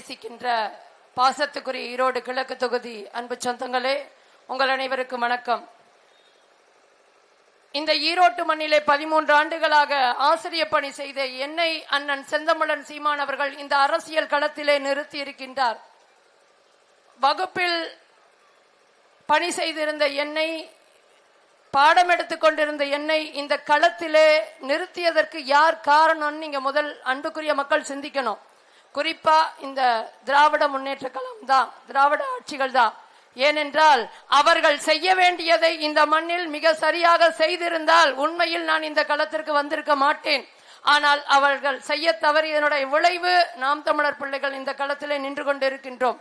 நேசிக்கின்ற பாசத்துக்குரிய ஈரோடு கிழக்கு தொகுதி அன்பு சொந்தங்களே உங்கள் அனைவருக்கும் வணக்கம். இந்த ஈரோட்டு மண்ணிலே பதிமூன்று ஆண்டுகளாக ஆசிரியர் பணி செய்த என்னை அண்ணன் செந்தமிழன் சீமான் அவர்கள் இந்த அரசியல் களத்திலே நிறுத்தி இருக்கின்றார் வகுப்பில் பணி செய்திருந்த என்னை பாடம் எடுத்துக் கொண்டிருந்த என்னை இந்த களத்திலே நிறுத்தியதற்கு யார் காரணம்னு நீங்க முதல் அன்புக்குரிய மக்கள் சிந்திக்கணும். குறிப்பா இந்த திராவிட முன்னேற்ற கழகம் தான் திராவிட ஆட்சிகள் தான். ஏனென்றால் அவர்கள் செய்ய வேண்டியதை இந்த மண்ணில் மிக சரியாக செய்திருந்தால் உண்மையில் நான் இந்த களத்திற்கு வந்திருக்க மாட்டேன். ஆனால் அவர்கள் செய்ய தவறியதனுடைய விளைவு நாம் தமிழர் பிள்ளைகள் இந்த களத்திலே நின்று கொண்டிருக்கின்றோம்.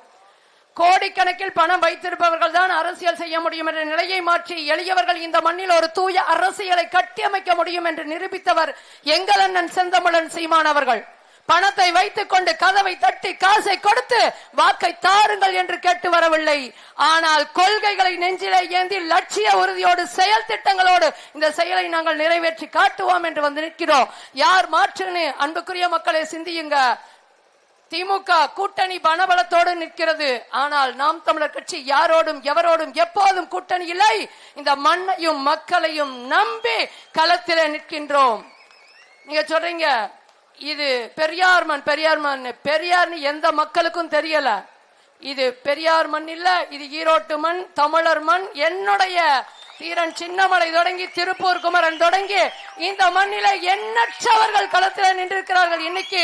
கோடிக்கணக்கில் பணம் வைத்திருப்பவர்கள் தான் அரசியல் செய்ய முடியும் என்ற நிலையை மாற்றி எளியவர்கள் இந்த மண்ணில் ஒரு தூய அரசியலை கட்டியமைக்க முடியும் என்று நிரூபித்தவர் எங்கள் அண்ணன் செந்தமிழன் சீமான் அவர்கள். பணத்தை வைத்துக் கொண்டு கதவை தட்டி காசை கொடுத்து வாக்கை தாருங்கள் என்று கேட்டு வரவில்லை. ஆனால் கொள்கைகளை நெஞ்சிலே ஏந்தி லட்சிய உறுதியோடு செயல் திட்டங்களோடு இந்த செயலை நாங்கள் நிறைவேற்றி காட்டுவோம் என்று வந்து நிற்கிறோம். யார் மாற்றுன்னு அன்புக்குரிய மக்களை சிந்தியுங்க. திமுக கூட்டணி பணபலத்தோடு நிற்கிறது. ஆனால் நாம் தமிழர் கட்சி யாரோடும் எவரோடும் எப்போதும் கூட்டணி இல்லை. இந்த மண்ணையும் மக்களையும் நம்பி களத்திலே நிற்கின்றோம். நீங்க சொல்றீங்க இது பெரியார் மண் பெரியார் மண். பெரியார்னு எந்த மக்களுக்கும் தெரியல. இது பெரியார் மண் இல்ல இது ஈரோட்டு மண் தமிழர் மண். என்னுடைய தீரன் சின்னமலை தொடங்கி திருப்பூர் குமரன் தொடங்கி இந்த மண்ணில எண்ணற்றவர்கள் களத்தில் நின்றிருக்கிறார்கள். இன்னைக்கு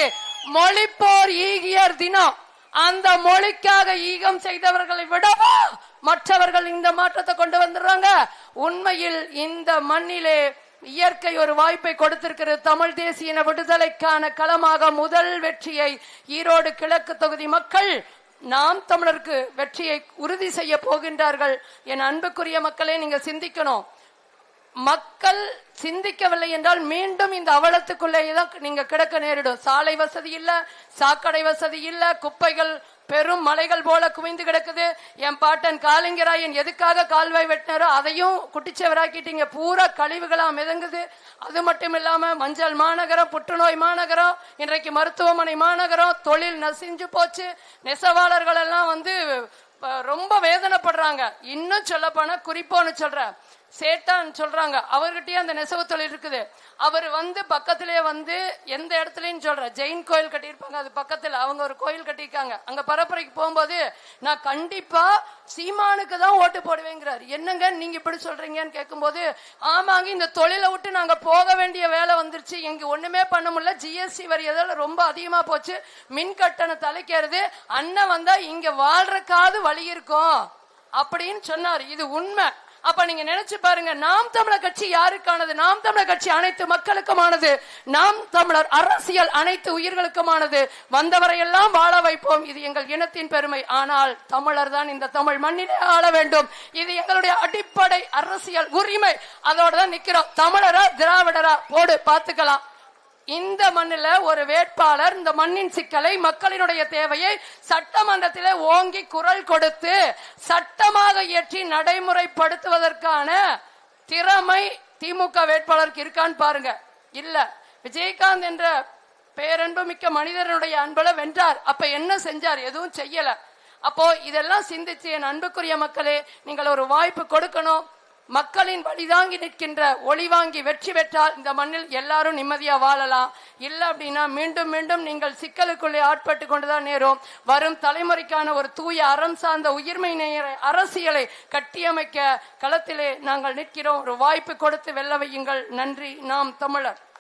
மொழிப்போர் ஈகியர் தினம். அந்த மொழிக்காக ஈகம் செய்தவர்களை விடவா மற்றவர்கள் இந்த மாற்றத்தை கொண்டு வந்துடுறாங்க. உண்மையில் இந்த மண்ணிலே இயற்கை ஒரு வாய்ப்பை கொடுத்திருக்கிறது. தமிழ் தேசிய விடுதலைக்கான களமாக முதல் வெற்றியை ஈரோடு கிழக்கு தொகுதி மக்கள் நாம் தமிழருக்கு வெற்றியை உறுதி செய்ய போகின்றார்கள். என் அன்புக்குரிய மக்களே நீங்க சிந்திக்கணும். மக்கள் சிந்திக்கவில்லை என்றால் மீண்டும் இந்த அவலத்துக்குள்ளேயே தான் நீங்க கிடக்க நேரிடும். சாலை வசதி இல்ல சாக்கடை வசதி இல்ல குப்பைகள் பெரும் மலைகள் போல குவிந்து கிடக்குது. என் பாட்டன் காலிங்கராயன் எதுக்காக கால்வாய் வெட்டினாரோ அதையும் குட்டிச்சவராக்கிட்டீங்க. பூரா கழிவுகளா மிதங்குது. அது மட்டும் இல்லாம மஞ்சள் மாநகரம் புற்றுநோய் மாநகரம் இன்றைக்கு மருத்துவமனை மாநகரம் தொழில் நசிஞ்சு போச்சு. நெசவாளர்கள் எல்லாம் வந்து ரொம்ப வேதனைப்படுறாங்க. இன்னும் சொல்ல போனா குறிப்போன்னு சொல்றேன். சேட்டான் சொல்றாங்க. அவர்கிட்டயே அந்த நெசவு தொழில் இருக்குது. அவர் வந்து பக்கத்திலே வந்து எந்த இடத்துலயும் சொல்ற ஜெயின் கோயில் கட்டியிருப்பாங்க. அது பக்கத்துல. அவங்க ஒரு கோயில் கட்டியிருக்காங்க. அங்க பரப்புரைக்கு போகும்போது நான் கண்டிப்பா சீமானுக்கு தான் ஓட்டு போடுவேங்கிறார். என்னங்க நீங்க இப்படி சொல்றீங்கன்னு கேட்கும்போது ஆமாங்க இந்த தொழிலை விட்டு நாங்க போக வேண்டிய வேலை வந்துருச்சு. இங்க ஒண்ணுமே பண்ண முடியல. ஜிஎஸ்டி வரி ரொம்ப அதிகமா போச்சு. மின் கட்டணம் தலைக்கிறது. அண்ணன் வந்தா இங்க வாழ்றக்காவது வழி இருக்கும். அப்படின்னு சொன்னார். இது உண்மை. அப்ப நீங்க நினைச்சு பாருங்க நாம் தமிழர் கட்சி யாருக்கானது? நாம் தமிழர் கட்சி அனைத்து மக்களுக்குமானது. நாம் தமிழர் அரசியல் அனைத்து உயிர்களுக்குமானது. வந்தவரையெல்லாம் வாழ வைப்போம். இது எங்கள் இனத்தின் பெருமை. ஆனால் தமிழர் தான் இந்த தமிழ் மண்ணிலே ஆள வேண்டும். இது எங்களுடைய அடிப்படை அரசியல் உரிமை. அதோட தான் நிக்கிறோம். தமிழரா திராவிடரா போடு பாத்துக்கலாம் இந்த மண்ணில் ஒரு வேட்பாளர் இந்த மண்ணின் சிக்கலை மக்களினுடைய தேவையை சட்டமன்றத்தில் ஓங்கி குரல் கொடுத்து சட்டமாக இயற்றி நடைமுறைப்படுத்துவதற்கான திறமை திமுக வேட்பாளருக்கு இருக்கான்னு பாருங்க. இல்ல. விஜயகாந்த் என்ற பேரன்பு மிக்க மனிதனுடைய அன்புல வென்றார். அப்ப என்ன செஞ்சார்? எதுவும் செய்யல. அப்போ இதெல்லாம் சிந்திச்சு என் அன்புக்குரிய மக்களே நீங்கள் ஒரு வாய்ப்பு கொடுக்கணும். மக்களின் வழிதாங்கி நிற்கின்ற ஒளி வாங்கி வெற்றி பெற்றால் இந்த மண்ணில் எல்லாரும் நிம்மதியா வாழலாம். இல்ல அப்படின்னா மீண்டும் மீண்டும் நீங்கள் சிக்கலுக்குள்ளே ஆட்பட்டு கொண்டுதான் நேரும். வரும் தலைமுறைக்கான ஒரு தூய அறம் சார்ந்த உயிர்மை நேர அரசியலை கட்டியமைக்க களத்திலே நாங்கள் நிற்கிறோம். ஒரு வாய்ப்பு கொடுத்து வெல்ல வையுங்கள். நன்றி. நாம் தமிழர்.